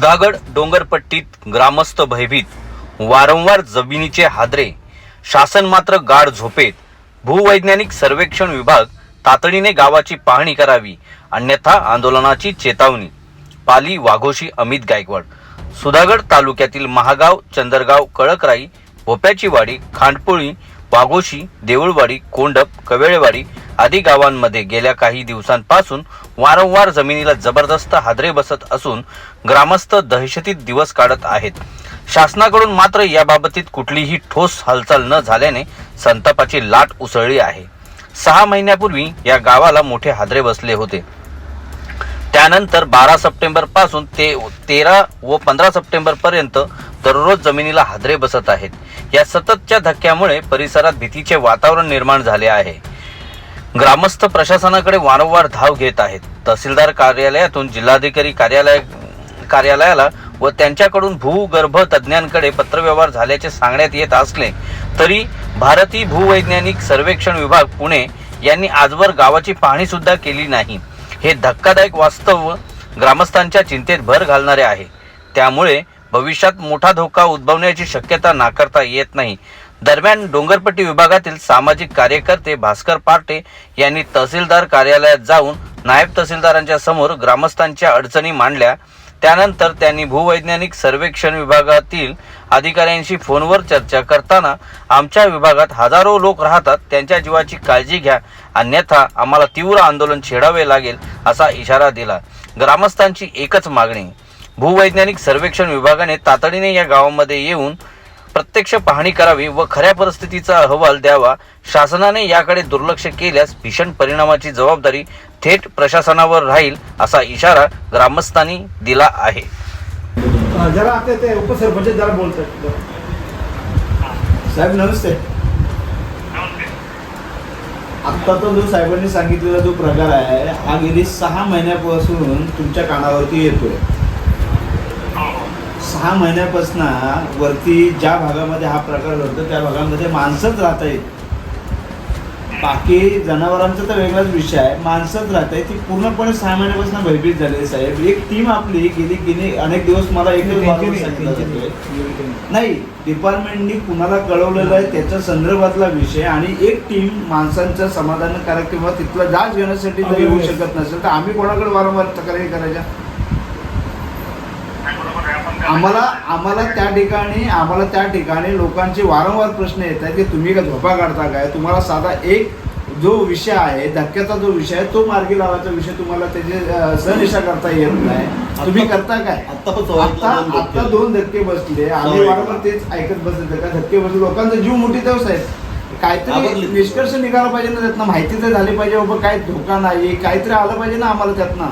सुधागड डोंगरपट्टीत ग्रामस्थ भयभीत वारंवार जमिनीचे हादरे शासन मात्र गाढ झोपेत भूवैज्ञानिक सर्वेक्षण विभाग तातडीने गावाची पाहणी करावी अन्यथा आंदोलनाची चेतावणी. पाली वाघोशी अमित गायकवाड. सुधागड तालुक्यातील महागाव चंदरगाव कळकराई भोप्याची वाडी खांडपोळी वाघोशी देऊळवाडी कोंडप कवेळेवाडी आदी गावांमध्ये गेल्या काही दिवसांपासून वारंवार जमिनीला जबरदस्त हादरे बसत असून ग्रामस्थ दहशतीत दिवस काढत आहेत. शासनाकडून मात्र याबाबतीत कुठलीही ठोस हालचाल न झाल्याने संतापाची लाट उसळली आहे. सहा महिन्यापूर्वी या गावाला मोठे हादरे बसले होते. त्यानंतर बारा सप्टेंबरपासून ते तेरा व पंधरा सप्टेंबर पर्यंत दररोज जमिनीला हादरे बसत आहेत. या सततच्या धक्क्यामुळे परिसरात भीतीचे वातावरण निर्माण झाले आहे. ग्रामस्थ प्रशासनाकडे वारंवार धाव घेत आहेत. तहसीलदार कार्यालयातून जिल्हाधिकारी कार्यालय कार्यालयाला व त्यांच्याकडून भूगर्भ तज्ज्ञांकडे पत्रव्यवहार झाल्याचे सांगण्यात येत असले तरी भारतीय भूवैज्ञानिक सर्वेक्षण विभाग पुणे यांनी आजवर गावाची पाहणी सुद्धा केली नाही. हे धक्कादायक वास्तव ग्रामस्थांच्या चिंतेत भर घालणारे आहे. त्यामुळे भविष्यात मोठा धोका उद्भवण्याची शक्यता नाकारता येत नाही. दरम्यान डोंगरपट्टी विभागातील सामाजिक कार्यकर्ते भास्कर पार्टे यांनी तहसीलदार कार्यालयात जाऊन नायब तहसीलदारांच्या समोर ग्रामस्थांच्या अडचणी मांडल्या. त्यानंतर त्यांनी भूवैज्ञानिक सर्वेक्षण विभागातील अधिकाऱ्यांशी फोनवर चर्चा करताना आमच्या विभागात हजारो लोक राहतात त्यांच्या जीवाची काळजी घ्या अन्यथा आम्हाला तीव्र आंदोलन छेडावे लागेल असा इशारा दिला. ग्रामस्थांची एकच मागणी भूवैज्ञानिक सर्वेक्षण विभागाने तातडीने या गावामध्ये येऊन प्रत्यक्ष पाहणी करावी व खऱ्या परिस्थितीचा अहवाल द्यावा. शासनाने याकडे दुर्लक्ष केल्यास भीषण परिणामाची जबाबदारी थेट प्रशासनावर राहील असा इशारा ग्रामस्थांनी दिला आहे. जरा आता ते उपसरपंच जरा बोलतात. साहेब नमस्ते. आत्ता तो जो साहेबांनी सांगितलेला जो प्रकार आहे हा गेली सहा महिन्यापासून तुमच्या कानावरती येतोय. सहा महिन्यापासून वरती ज्या भागामध्ये हा प्रकार घडतो त्या भागामध्ये माणसंच राहत आहेत. बाकी जनावरांचा तर वेगळाच विषय आहे. माणसंच राहत आहे ती पूर्णपणे सहा महिन्यापासून भयभीत झाली साहेब. एक टीम आपली गेली गेली अनेक दिवस मला एकच जातोय. नाही डिपार्टमेंटनी कुणाला कळवलेलं आहे त्याच्या संदर्भातला विषय आणि एक टीम माणसांचं समाधानकारक किंवा तिथला जाच घेण्यासाठी जर येऊ शकत नसेल. तर आम्ही कोणाकडे वारंवार तक्रारी करायच्या? आम्हाला आम्हाला त्या ठिकाणी आम्हाला त्या ठिकाणी लोकांचे वारंवार प्रश्न येत आहेत की तुम्ही का झोपा काढता काय? तुम्हाला साधा एक जो विषय आहे धक्क्याचा जो विषय आहे तो मार्गी लावायचा विषय तुम्हाला त्याचे सहनिशा करता येत नाही. तुम्ही करता काय? आता. आता दोन धक्के. बसले. आम्ही. वारंवार तेच ऐकत बसले का? धक्के बसले. लोकांचा जीव मोठी दिवस आहे काहीतरी. निष्कर्ष निघाला पाहिजे ना त्यातनं माहिती तर झाली पाहिजे बाबा काय धोका नाही काहीतरी आलं पाहिजे ना आम्हाला त्यातनं.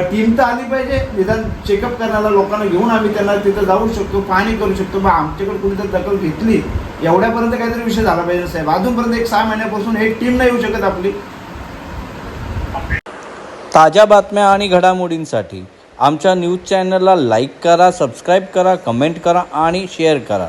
टीम तर आली पाहिजे. निदान चेकअप करण्याला लोकांना घेऊन आम्ही त्यांना तिथं जाऊ शकतो पाहणी करू शकतो. बा आमच्याकडे कुणीतरी दखल घेतली. एवढ्यापर्यंत काहीतरी विषय झाला पाहिजे साहेब. अजूनपर्यंत एक सहा महिन्यापासून एक टीम नाही येऊ शकत आपली. ताज्या बातम्या आणि घडामोडींसाठी आमच्या न्यूज चॅनलला लाईक करा सबस्क्राईब करा कमेंट करा आणि शेअर करा.